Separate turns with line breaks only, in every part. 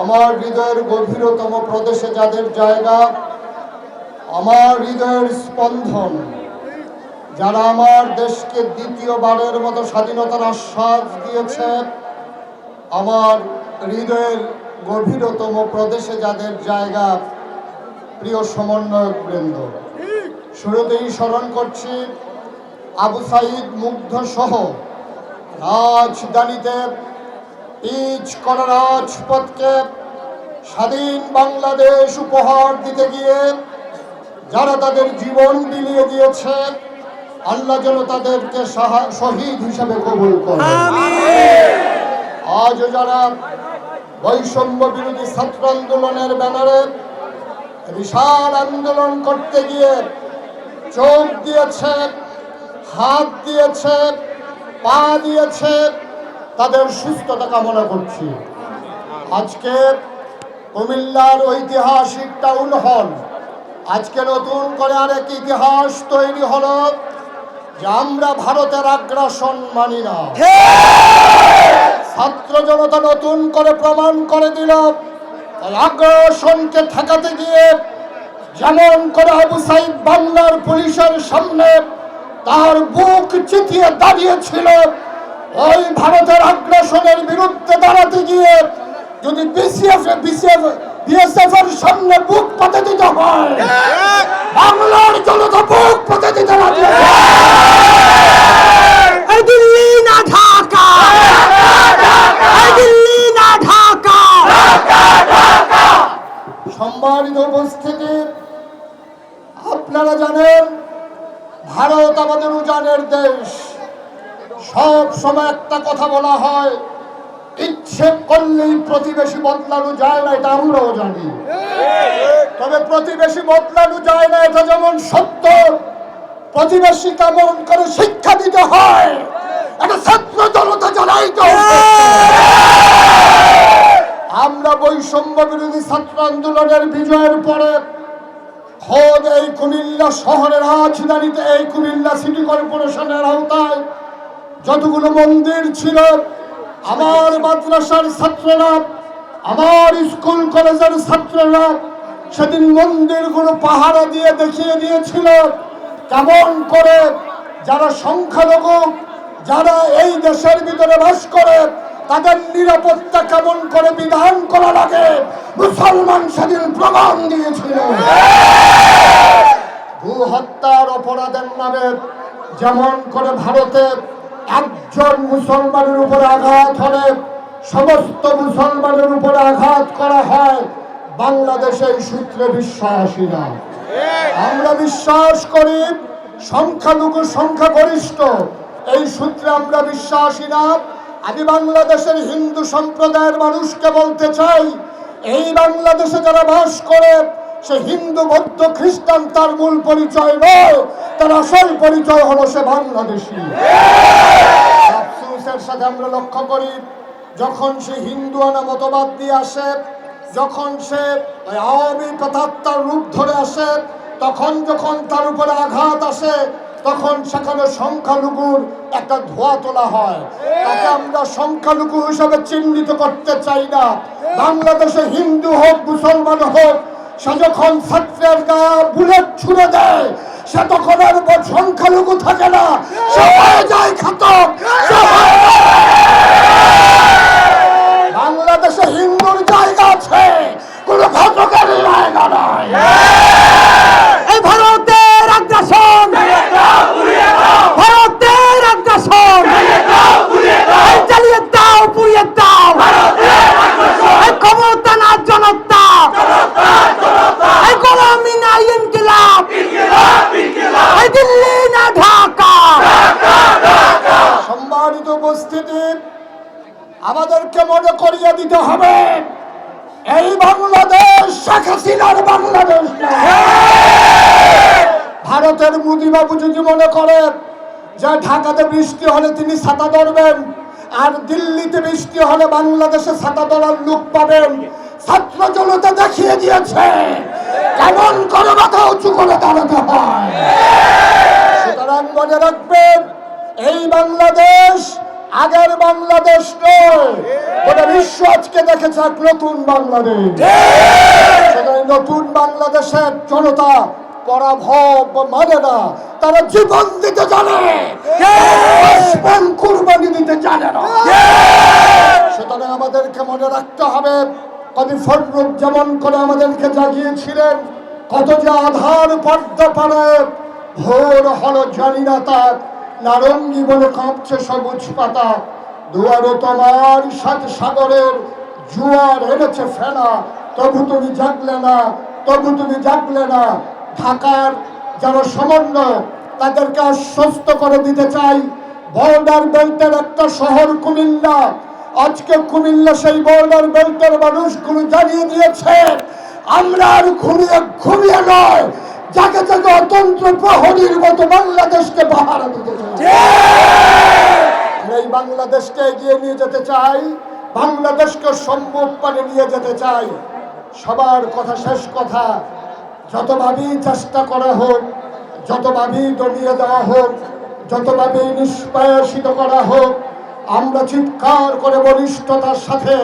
আমার হৃদয়ের গভীরতম প্রদেশে যাদের জায়গা, আমার হৃদয়ের স্পন্দন, যারা আমার দেশকে দ্বিতীয়বারের মতো স্বাধীনতার আশ্বাস দিয়েছে, আমার হৃদয়ের গভীরতম প্রদেশে যাদের জায়গা, প্রিয় সমন্বয়ক বৃন্দ। শুরুতেই স্মরণ করছি, আবু সাইদ মুগ্ধ সহ রাজধানীতে করা রাজপথকে স্বাধীন বাংলাদেশ উপহার দিতে গিয়ে যারা তাদের জীবন বিলিয়ে দিয়েছে আল্লাহ যেন তাদেরকে শহীদ হিসাবে কবুল করে। আজও যারা বৈষম্য বিরোধী ছাত্র আন্দোলনের ব্যানারে বিশাল আন্দোলন করতে গিয়ে চোখ দিয়েছে হাত দিয়েছে পা দিয়েছে তাদের সুস্থতা কামনা করছি। আজকে কুমিল্লার ঐতিহাসিক টাউন হল। আজকে নতুন করে আরেক ইতিহাস তৈরি হলো, যে আমরা ভারতের আগ্রাসন মানি না। ছাত্র জনতা নতুন করে প্রমাণ করে দিল আগ্রাসনকে ঠেকাতে গিয়ে যেমন করে আবু সাইদ বাংলার পুলিশের সামনে তার বুক চিতিয়ে দাঁড়িয়েছিল ওই ভারতের আগ্রাসনের বিরুদ্ধে দাঁড়াতে গিয়ে যদি বিসিএফ বিসিএফ বিএসএফ এর সামনে বুক পাতে দিতে হয় বাংলার জনতা বুক পাতে দিতে রাজি
দিল্লি না ঢাকা দিল্লি না ঢাকা।
সম্মানিত উপস্থিতি আপনারা জানেন ভারত আমাদের উজানের দেশ। সব সময় একটা কথা বলা হয়, ইচ্ছে করলেই প্রতিবেশী বদলানো যায় না, এটা আমরাও জানি। তবে প্রতিবেশী বদলানো যায় না, এটা যেমন সত্য, প্রতিবেশী কেমন করে শিক্ষা দিতে হয়, এটা ছাত্র জনতা জানাই তো। আমরা বৈষম্য বিরোধী ছাত্র আন্দোলনের বিজয়ের পরে খোদ এই কুমিল্লা শহরের রাজধানীতে, এই কুমিল্লা সিটি কর্পোরেশনের আওতায় যতগুলো মন্দির ছিল, আমার মাদ্রাসার ছাত্ররা, আমার স্কুল কলেজের ছাত্ররা সেদিন মন্দিরগুলো পাহারা দিয়ে দেখিয়ে দিয়েছিল। কেমন করে যারা সংখ্যালঘু, যারা এই দেশের ভিতরে বাস করে, তাদের নিরাপত্তা কেমন করে বিধান করা লাগে, মুসলমান সেদিন প্রমাণ দিয়েছিল। ভূ হত্যার অপরাধের নামে যেমন করে ভারতে একজন মুসলমানের উপরে আঘাত হলে সমস্ত মুসলমানের উপরে আঘাত করা হয়, বাংলাদেশে এই সূত্রে বিশ্বাসী না আমরা বিশ্বাস করি, সংখ্যালঘু সংখ্যাগরিষ্ঠ, এই সূত্রে আমরা বিশ্বাসী না আমি বাংলাদেশের হিন্দু সম্প্রদায়ের মানুষকে বলতে চাই, এই বাংলাদেশে যারা বাস করে সে হিন্দু, বৌদ্ধ, খ্রিস্টান, তার মূল পরিচয় নয়। তার আসল পরিচয় হলো সে বাংলাদেশী। আফসোসের সাথে আমরা লক্ষ্য করি, যখন সে হিন্দু আনা মতবাদ দিয়ে আসে, যখন সে আওয়ামী প্রতাত্মার রূপ ধরে আসে, তখন যখন তার উপরে আঘাত আসে, তখন সেখানে সংখ্যালঘুর একটা ধোয়া তোলা হয়। তাকে আমরা সংখ্যালঘু হিসাবে চিহ্নিত করতে চাই না। বাংলাদেশে হিন্দু হোক, মুসলমান হোক সে যখন ছাত্রের বুলেট ছুড়ে দেয় সে তখন আর সংখ্যালঘু থাকে না। সে হয়ে যায় খাতক সে হয়ে বাংলাদেশে হিন্দুর জায়গা আছে কোন ঘটকের জায়গা নাই
এই ভারতের আগ্রাসন ভারতের আগ্রাসন এই জ্বালিয়ে দাও পুড়িয়ে দাও এই ক্ষমতা না জনতা এই গোলামি না ইনকিলাব এই দিল্লি না ঢাকা
সম্মানিত উপস্থিতি মনে করিয়ে দিতে হবে এই বাংলাদেশ, শেখ হাসিনার বাংলাদেশ। ভারতের মোদীবাবু যদি মনে করে যে ঢাকাতে বৃষ্টি হলে তিনি ছাতা ধরবেন, আর দিল্লিতে বৃষ্টি হলে বাংলাদেশে ছাতা ধরার লোক পাবেন, ছাত্র জনতা দেখিয়ে দিয়েছে কেমন করে মাথা উঁচু করে দাঁড়াতে হয় সুতরাং মনে রাখবেন, এই বাংলাদেশ আগের বাংলাদেশ নয়। গোটা বিশ্ব আজকে দেখেছে এক নতুন বাংলাদেশ। সেখানে নতুন বাংলাদেশের জনতা পরাভব মানে না তারা জীবন দিতে জানে। কুরবানি দিতে জানে না। সুতরাং আমাদেরকে মনে রাখতে হবে কবি ফজরুল যেমন করে আমাদেরকে জাগিয়েছিলেন কত যে আধার পর্দা পাড়ায় ভোর হলো জানি না তার নারঙ্গি বলে কাঁপছে সবুজ পাতা। দুয়ারে তোমার সাত সাগরের জুয়ার এনেছে ফেনা। তবু তুমি জাগলে না, তবু তুমি জাগলে না। ঢাকার যারা সমন্বয় তাদেরকে আশ্বস্ত করে দিতে চাই। বর্ডার বেল্টের একটা শহর কুমিল্লা। আজকে কুমিল্লা সেই বর্ডার বেল্টের মানুষগুলো জানিয়ে দিয়েছে, আমরা আর ঘুমিয়ে ঘুমিয়ে নয় যাকে যাকে অতন্ত্র প্রহরীর মতো বাংলাদেশকে পাহারা দিতে এই বাংলাদেশকে এগিয়ে নিয়ে যেতে চাই বাংলাদেশকে সম্মুখ পানে নিয়ে যেতে চাই। সবার কথা শেষ কথা যতভাবেই চেষ্টা করা হোক যতভাবেই দমিয়ে দেওয়া হোক যতভাবেই নিষ্পায়াসিত করা হোক আমরা চিৎকার করে বলিষ্ঠতার সাথে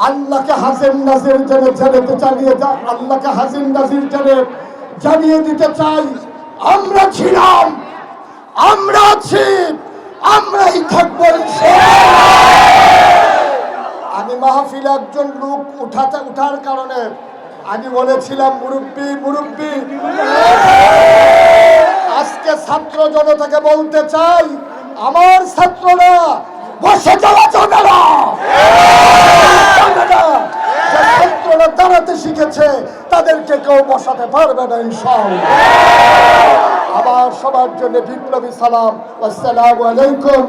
আল্লাহকে হাসিন নাজির জেনে জেনেতে চালিয়ে যা আল্লাহকে হাসিন নাজির জেনে জানিয়ে দিতে চাই, আমরা ছিলাম, আমরা আছি, আমরাই থাকব আমি মাহফিল একজন লোক উঠাতে, উঠার কারণে আমি বলেছিলাম, মুরব্বী মুরব্বী। আজকে ছাত্র জনতাকে বলতে চাই, আমার ছাত্ররা বসে যাওয়া যাবে না যাবে না। যে ছাত্ররা দাঁড়াতে শিখেছে তাদেরকে কেউ বসাতে পারবে না ইনশাআল্লাহ। আবার সবার জন্য বিপ্লবী সালাম। আসসালামু আলাইকুম।